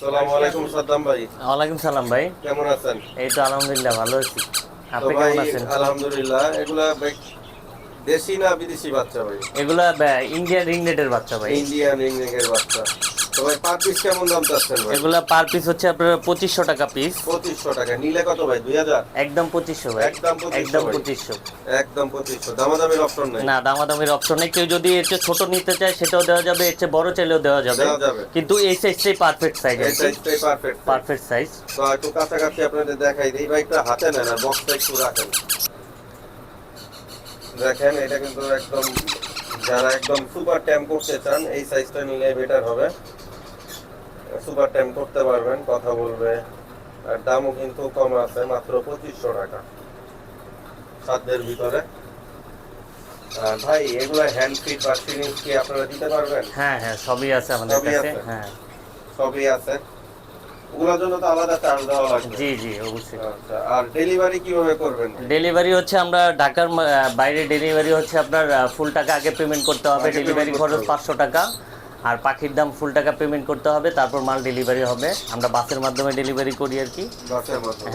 সালামু আলাইকুম সাদ্দাম ভাই। ওয়ালাইকুম সালাম ভাই। কেমন আছেন? এই তো আলহামদুলিল্লাহ ভালো আছি। আপনি কেমন আছেন? আলহামদুলিল্লাহ এগুলা দেশি না বিদেশি বাচ্চা ভাই? এগুলা ইন্ডিয়ান রিংনেটের বাচ্চা ভাই। ইন্ডিয়ান রিংনেকের বাচ্চা। ভাই পার পিস কেমন দাম চাচ্ছেন ভাই? এগুলা পার পিস হচ্ছে আপনার পঁচিশশো টাকা পিস পঁচিশশো টাকা। নিলে কত ভাই? দুই হাজার? একদম পঁচিশশো ভাই। একদম 2500 একদম ভাই। পঁচিশশো। একদম পঁচিশশো। দামাদামির অপশন নেই। না দামাদামির অপশন নেই। কেউ যদি এর চেয়ে ছোট নিতে চায় সেটাও দেওয়া যাবে। এর চেয়ে বড় চাইলেও দেওয়া যাবে। কিন্তু এই সাইজটাই পারফেক্ট সাইজ এই সাইজটাই পারফেক্ট পারফেক্ট সাইজ তো একটু কাছাকাছি আপনাদের দেখাই দিই। ভাই একটু হাতে নেন আর বক্সটা একটু রাখেন। দেখেন এটা কিন্তু একদম যারা একদম সুপার ট্যাম করতে চান এই সাইজটা নিলে বেটার হবে। সুপার ট্যাম করতে পারবেন কথা বলবে। আর দামও কিন্তু কম আছে মাত্র পঁচিশশো টাকা। সাধ্যের ভিতরে। ভাই এগুলো হ্যান্ড ফিট বা সিরিঞ্জ কি আপনারা দিতে পারবেন? হ্যাঁ হ্যাঁ সবই আছে আমাদের কাছে হ্যাঁ। সবই আছে? ওগুলোর জন্য তো আলাদা চার্জ দেওয়া লাগবে। জি জি অবশ্যই। আচ্ছা আর ডেলিভারি কীভাবে করবেন? ডেলিভারি হচ্ছে আমরা ঢাকার বাইরে ডেলিভারি হচ্ছে আপনার ফুল টাকা আগে পেমেন্ট করতে হবে। ডেলিভারি খরচ পাঁচশো টাকা। আর পাখির দাম ফুল টাকা পেমেন্ট করতে হবে তারপর মাল ডেলিভারি হবে। আমরা বাসের মাধ্যমে ডেলিভারি করি আর কি।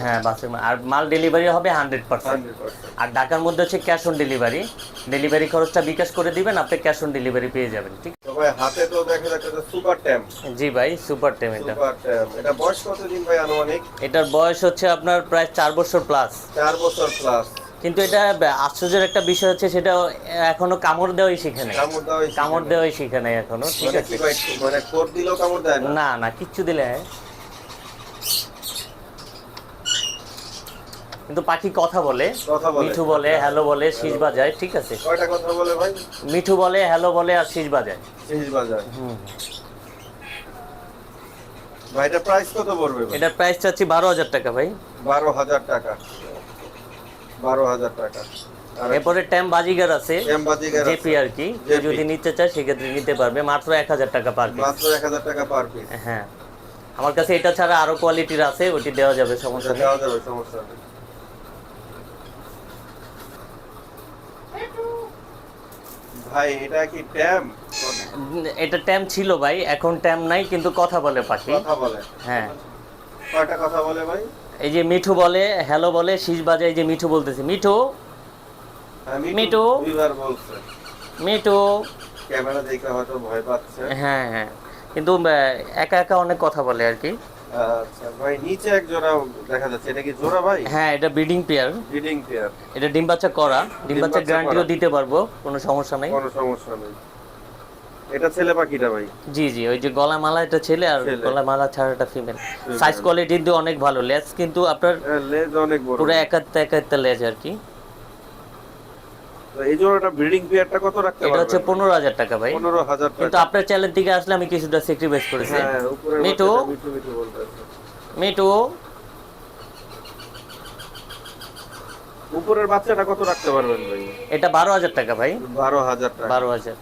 হ্যাঁ বাসের আর মাল ডেলিভারি হবে হান্ড্রেড পার্সেন্ট আর ঢাকার মধ্যে হচ্ছে ক্যাশ অন ডেলিভারি ডেলিভারি খরচটা বিকাশ করে দিবেন আপনি ক্যাশ অন ডেলিভারি পেয়ে যাবেন ঠিক? হাতে তো দেখা যাচ্ছে সুপার ট্যাম জি ভাই সুপার টেম এটা। এটা বয়স কতদিন ভাই আনুমানিক? এটার বয়স হচ্ছে আপনার প্রায় চার বছর প্লাস চার বছর প্লাস কিন্তু এটা আশ্চর্যের একটা বিষয় হচ্ছে সেটা এখনও কামড় দেওয়াই শিখে নেই। কামড় দেওয়াই শিখে নেই। এখনও ঠিক মানে আছে? মানে না? না কিচ্ছু দিলে কিন্তু পাখি কথা বলে মিঠু বলে হ্যালো বলে শীষ বাজায় ঠিক আছে? কয়টা কথা বলে ভাই? মিঠু বলে হ্যালো বলে আর শীষ বাজায়। শেষ বাজার হুম। ভাই এটা প্রাইস কত পড়বে এটা প্রাইস চাচ্ছি বারো হাজার টাকা ভাই। বারো হাজার টাকা। বারো হাজার টাকা। এরপরে ট্যাম বাজিগার আছে জেপি আর কি। যদি নিতে চায় সেক্ষেত্রে নিতে পারবে। মাত্র এক হাজার টাকা পার মাত্র এক হাজার টাকা পার পিস হ্যাঁ। আমার কাছে এটা ছাড়া আরও কোয়ালিটির আছে ওটি দেওয়া যাবে সমস্যা নেই। দেওয়া যাবে সমস্যা নেই। ভাই এটা কি ট্যাম এটা ট্যাম ছিল ভাই এখন ট্যাম নাই কিন্তু কথা বলে পাখি। কথা বলে। হ্যাঁ। কয়টা কথা বলে ভাই? এই যে মিঠু বলে হ্যালো বলে শীষ বাজায় এই যে মিঠু বলতেছে। মিঠু? হ্যাঁ, মিঠু। মিঠু? ক্যামেরা দেখে হয়তো ভয় পাচ্ছে। হ্যাঁ হ্যাঁ। কিন্তু একা একা অনেক কথা বলে আর কি। আচ্ছা ভাই নিচে এক জোড়া দেখা যাচ্ছে। এটা কি জোড়া ভাই? হ্যাঁ এটা ব্রিডিং পেয়ার। Breeding pair. এটা ডিম বাচ্চা করা। ডিম বাচ্চা গ্যারান্টিও দিতে পারব কোনো সমস্যা নেই। কোনো সমস্যা নেই। এটা ছেলে পাখিটা ভাই। জি জি ওই যে গলা মালা এটা ছেলে আর গলা মালা ছাড়াটা ফিমেল সাইজ কোয়ালিটি কিন্তু অনেক ভালো। লেস কিন্তু আপনার লেজ অনেক বড়। পুরো একাত্তা একাত্তা লেজ আর কি। এই জোড়াটা ব্রিডিং পেয়ারটা কত রাখতে এটা হচ্ছে পারবেন? পনেরো হাজার টাকা ভাই। পনেরো হাজার কিন্তু আপনার চ্যানেল থেকে আসলে আমি কিছুটা স্যাক্রিফাইস করেছি। হ্যাঁ উপরের বাচ্চাটা মিটু উপরের কত রাখতে পারবেন ভাই? এটা বারো হাজার টাকা ভাই। টাকা।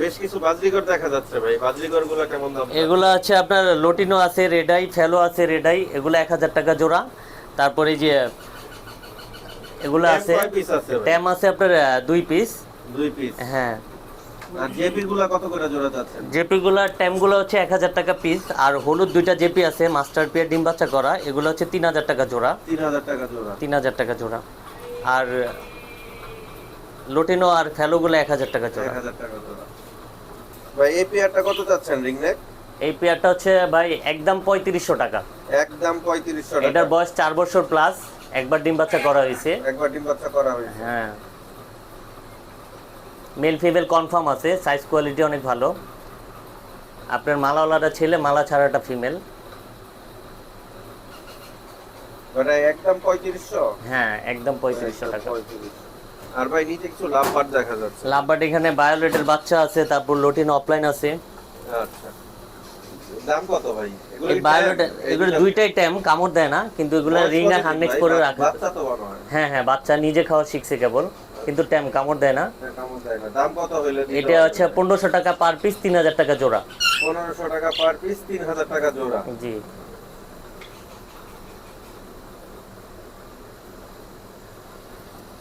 বেশ কিছু বাজরিগর দেখা যাচ্ছে ভাই। বাজরিগরগুলো কেমন দাম এগুলো আছে আপনার লটিনো আছে রেডাই ফেলো আছে রেডাই এগুলো এক হাজার টাকা জোড়া। তারপরে যে এগুলো আছে? ট্যাম আছে আপনার দুই পিস দুই পিস হ্যাঁ। জেপি গুলা হচ্ছে এক হাজার টাকা পিস আর হলুদ দুইটা জেপি আছে মাস্টার পিয়ার ডিম বাচ্চা করা। এগুলো হচ্ছে তিন হাজার টাকা জোড়া। তিন হাজার টাকা জোড়া। তিন হাজার টাকা জোড়া। আর লোটিনো আর ফেলোগুলো এক হাজার টাকা জোড়া। ভাই এই পেয়ারটা কত চাচ্ছেন রিংনেক এই পেয়ারটা হচ্ছে ভাই একদম পঁয়ত্রিশশো টাকা। একদম পঁয়ত্রিশশো এটার টাকা বয়স চার বছর প্লাস একবার ডিম বাচ্চা করা হয়েছে। একবার ডিম বাচ্চা করা হয়েছে। হ্যাঁ। মেল ফিমেল কনফার্ম আছে সাইজ কোয়ালিটি অনেক ভালো। আপনার মালাওয়ালাটা ছেলে মালা ছাড়াটা ফিমেল। একদম পঁয়ত্রিশশো? হ্যাঁ একদম পঁয়ত্রিশশো টাকা। আর ভাই নিচে কিছু লাভ দেখা যাচ্ছে। লাভবাট এখানে বায়োলেটের বাচ্চা আছে তারপর লোটিন অফলাইন আছে। আচ্ছা। দাম কত ভাই? এই এগুলো দুইটাই টাইম কামড় দেয় না কিন্তু এগুলো রিং আর কতদিন করে রাখা। বাচ্চা তো বড় হয়। হ্যাঁ হ্যাঁ বাচ্চা নিজে খাওয়া শিখছে কেবল কিন্তু ট্যাম কামড় দেয় না। এটা কেমন দেয় না? দাম কত হইলে এটা হচ্ছে পনেরোশো টাকা পার পিস তিন হাজার টাকা জোড়া। পনেরোশো টাকা পার পিস তিন হাজার টাকা জোড়া। জি।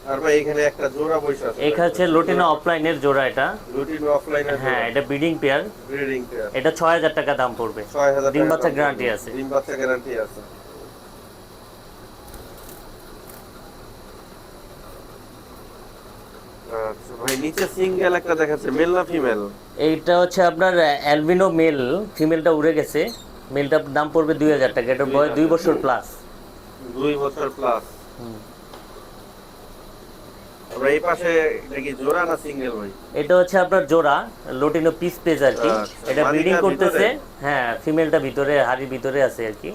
আর এখানে একটা জোড়া বৈশা আছে। এখানে হচ্ছে লোটিনো অফলাইনের জোড়া এটা। রুটিন অফলাইনে হ্যাঁ এটা ব্রিডিং পেয়ার ব্রিডিং পেয়ার এটা ছয় হাজার টাকা দাম পড়বে। 6000 ডিম বাচ্চা গ্যারান্টি আছে। ডিম বাচ্চা গ্যারান্টি আছে। আচ্ছা ভাই নিচে সিঙ্গেল একটা দেখাচ্ছে মেল না ফিমেল এইটা হচ্ছে আপনার অ্যালবিনো মেল ফিমেলটা উড়ে গেছে। মেলটার দাম পড়বে দুই হাজার টাকা। এটার বয়স দুই বছর প্লাস দুই বছর প্লাস আমরা এই পাশে এটা কি জোড়া না সিঙ্গেল ভাই? এটা হচ্ছে আপনার জোড়া লোটিনো পিস পেজ আর কি এটা ব্রিডিং করতেছে হ্যাঁ ফিমেলটা ভিতরে হাড়ির ভিতরে আছে আর কি।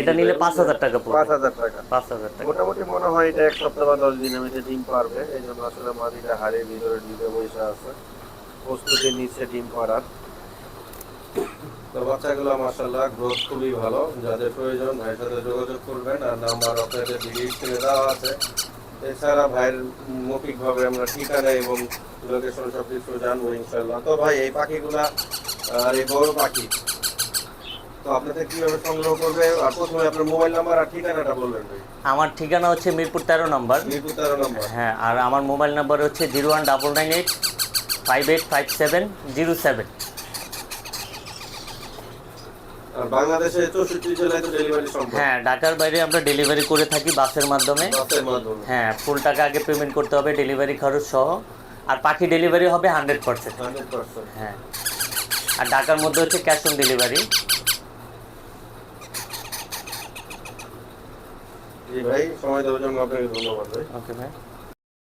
এটা নিলে পাঁচ হাজার টাকা পড়বে। পাঁচ হাজার টাকা। পাঁচ হাজার টাকা। মোটামুটি মনে হয় এটা এক সপ্তাহ বা দশ দিনের মধ্যে ডিম পারবে এই জন্য আসলে মাদিটা হাড়ের ভিতরে ডিমে বসে আছে। প্রস্তুতি নিচ্ছে ডিম পাড়ার। তো বাচ্চাগুলো মাসাল্লাহ গ্রোথ খুবই ভালো। যাদের প্রয়োজন ভাইয়ের সাথে যোগাযোগ করবেন। আর নাম্বার আপনাদের স্ক্রিনে দেওয়া আছে। এছাড়া ভাইয়ের মৌখিকভাবে আমরা ঠিকানা এবং লোকেশন সব কিছু জানব ইনশাল্লাহ তো ভাই এই পাখিগুলা আর এই বড় পাখি তো আপনাদের কীভাবে সংগ্রহ করবে? আর প্রথমে আপনার মোবাইল নাম্বার আর ঠিকানাটা বলবেন ভাই। আমার ঠিকানা হচ্ছে মিরপুর তেরো নম্বর। মিরপুর তেরো নম্বর। হ্যাঁ আর আমার মোবাইল নাম্বার হচ্ছে zero one double nine eight five eight five seven zero seven. বাংলাদেশে চৌষট্টি জেলায় তো ডেলিভারি সম্ভব। হ্যাঁ ঢাকার বাইরে আমরা ডেলিভারি করে থাকি বাসের মাধ্যমে। বাসের মাধ্যমে। হ্যাঁ ফুল টাকা আগে পেমেন্ট করতে হবে ডেলিভারি খরচ সহ। আর পাখি ডেলিভারি হবে হান্ড্রেড পার্সেন্ট হ্যাঁ। আর ঢাকার মধ্যে হচ্ছে ক্যাশ অন ডেলিভারি জি ভাই সময় দেওয়ার জন্য আপনাকে ধন্যবাদ ভাই। ওকে ভাই।